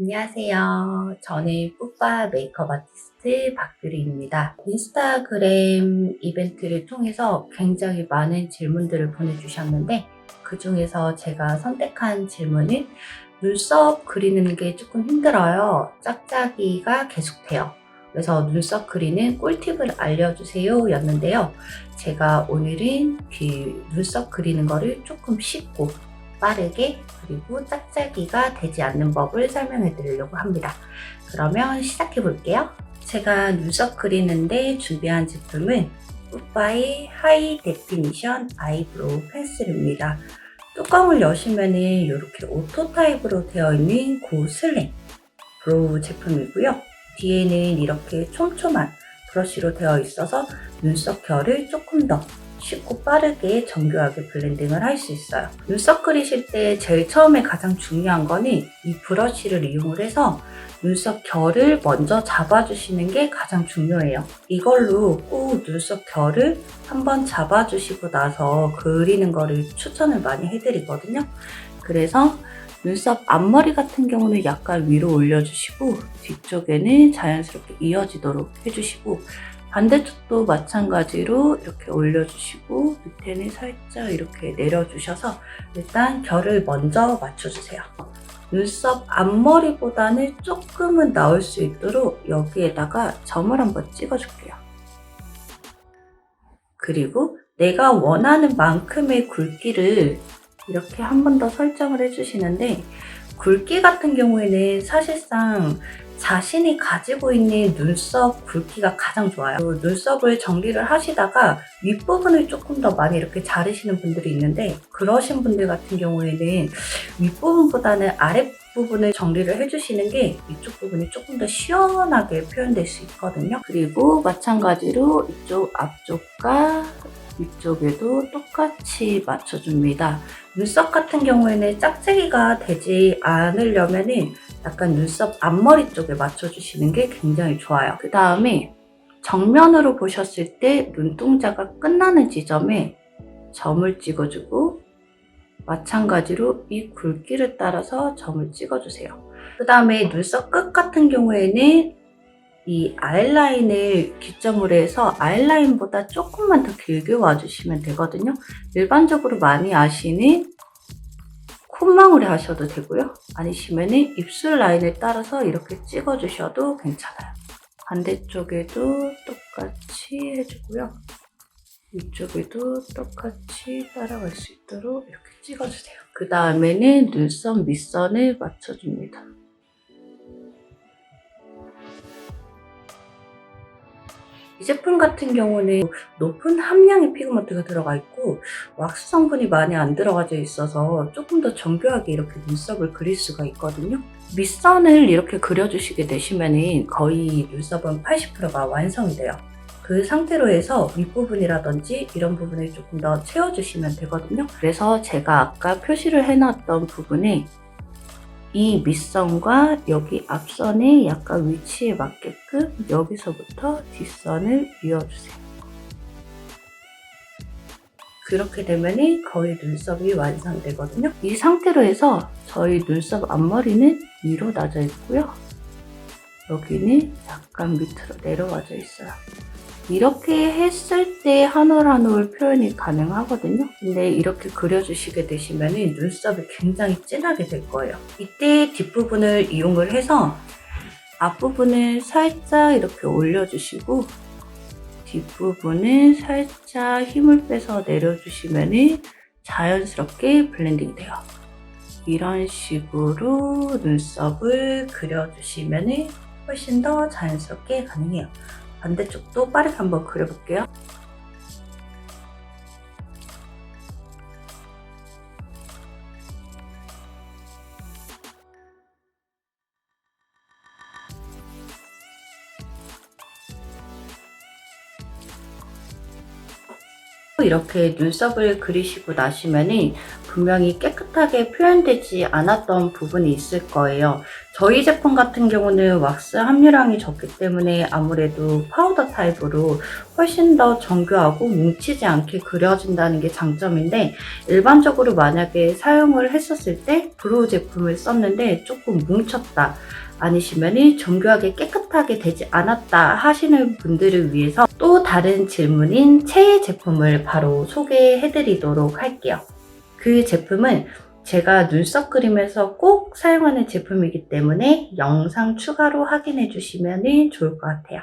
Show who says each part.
Speaker 1: 안녕하세요. 저는 뿌빠 메이크업 아티스트 박유리입니다. 인스타그램 이벤트를 통해서 굉장히 많은 질문들을 보내주셨는데 그 중에서 제가 선택한 질문은 눈썹 그리는 게 조금 힘들어요. 짝짝이가 계속돼요. 그래서 눈썹 그리는 꿀팁을 알려주세요 였는데요. 제가 오늘은 그 눈썹 그리는 거를 조금 쉽고 빠르게 그리고 짝짝이가 되지 않는 법을 설명해 드리려고 합니다. 그러면 시작해 볼게요. 제가 눈썹 그리는데 준비한 제품은 뿌빠의 하이 데피니션 아이브로우 펜슬입니다. 뚜껑을 여시면은 이렇게 오토 타입으로 되어 있는 고 슬랭 브로우 제품이고요. 뒤에는 이렇게 촘촘한 브러쉬로 되어 있어서 눈썹 결을 조금 더 쉽고 빠르게 정교하게 블렌딩을 할 수 있어요. 눈썹 그리실 때 제일 처음에 가장 중요한 거는 이 브러쉬를 이용을 해서 눈썹 결을 먼저 잡아주시는 게 가장 중요해요. 이걸로 꼭 눈썹 결을 한번 잡아주시고 나서 그리는 거를 추천을 많이 해드리거든요. 그래서 눈썹 앞머리 같은 경우는 약간 위로 올려주시고 뒤쪽에는 자연스럽게 이어지도록 해주시고 반대쪽도 마찬가지로 이렇게 올려주시고 밑에는 살짝 이렇게 내려주셔서 일단 결을 먼저 맞춰주세요. 눈썹 앞머리보다는 조금은 나올 수 있도록 여기에다가 점을 한번 찍어줄게요. 그리고 내가 원하는 만큼의 굵기를 이렇게 한 번 더 설정을 해주시는데 굵기 같은 경우에는 사실상 자신이 가지고 있는 눈썹 굵기가 가장 좋아요. 그 눈썹을 정리를 하시다가 윗부분을 조금 더 많이 이렇게 자르시는 분들이 있는데 그러신 분들 같은 경우에는 윗부분보다는 아랫부분을 정리를 해주시는 게 이쪽 부분이 조금 더 시원하게 표현될 수 있거든요. 그리고 마찬가지로 이쪽 앞쪽과 위쪽에도 똑같이 맞춰줍니다. 눈썹 같은 경우에는 짝짝이가 되지 않으려면 은 약간 눈썹 앞머리 쪽에 맞춰주시는 게 굉장히 좋아요. 그 다음에 정면으로 보셨을 때 눈동자가 끝나는 지점에 점을 찍어주고 마찬가지로 이 굵기를 따라서 점을 찍어주세요. 그 다음에 눈썹 끝 같은 경우에는 이 아이라인을 기점으로 해서 아이라인보다 조금만 더 길게 와주시면 되거든요. 일반적으로 많이 아시는 콧망울에 하셔도 되고요. 아니시면은 입술 라인을 따라서 이렇게 찍어주셔도 괜찮아요. 반대쪽에도 똑같이 해주고요. 이쪽에도 똑같이 따라갈 수 있도록 이렇게 찍어주세요. 그 다음에는 눈썹 밑선을 맞춰줍니다. 이 제품 같은 경우는 높은 함량의 피그먼트가 들어가 있고 왁스 성분이 많이 안 들어가져 있어서 조금 더 정교하게 이렇게 눈썹을 그릴 수가 있거든요. 밑선을 이렇게 그려주시게 되시면 거의 눈썹은 80%가 완성이 돼요. 그 상태로 해서 윗부분이라든지 이런 부분을 조금 더 채워주시면 되거든요. 그래서 제가 아까 표시를 해놨던 부분에 이 밑선과 여기 앞선의 약간 위치에 맞게끔 여기서부터 뒷선을 이어주세요. 그렇게 되면 거의 눈썹이 완성되거든요. 이 상태로 해서 저희 눈썹 앞머리는 위로 낮아 있고요. 여기는 약간 밑으로 내려와져 있어요. 이렇게 했을 때 한올 한올 표현이 가능하거든요. 근데 이렇게 그려주시게 되시면 눈썹이 굉장히 진하게 될 거예요. 이때 뒷부분을 이용을 해서 앞부분을 살짝 이렇게 올려주시고 뒷부분을 살짝 힘을 빼서 내려주시면 자연스럽게 블렌딩 돼요. 이런 식으로 눈썹을 그려주시면 훨씬 더 자연스럽게 가능해요. 반대쪽도 빠르게 한번 그려볼게요. 이렇게 눈썹을 그리시고 나시면은 분명히 깨끗하게 표현되지 않았던 부분이 있을 거예요. 저희 제품 같은 경우는 왁스 함유량이 적기 때문에 아무래도 파우더 타입으로 훨씬 더 정교하고 뭉치지 않게 그려진다는 게 장점인데 일반적으로 만약에 사용을 했었을 때 브로우 제품을 썼는데 조금 뭉쳤다 아니시면 정교하게 깨끗하게 되지 않았다 하시는 분들을 위해서 또 다른 질문인 체의 제품을 바로 소개해 드리도록 할게요. 그 제품은 제가 눈썹 그림에서 꼭 사용하는 제품이기 때문에 영상 추가로 확인해 주시면 좋을 것 같아요.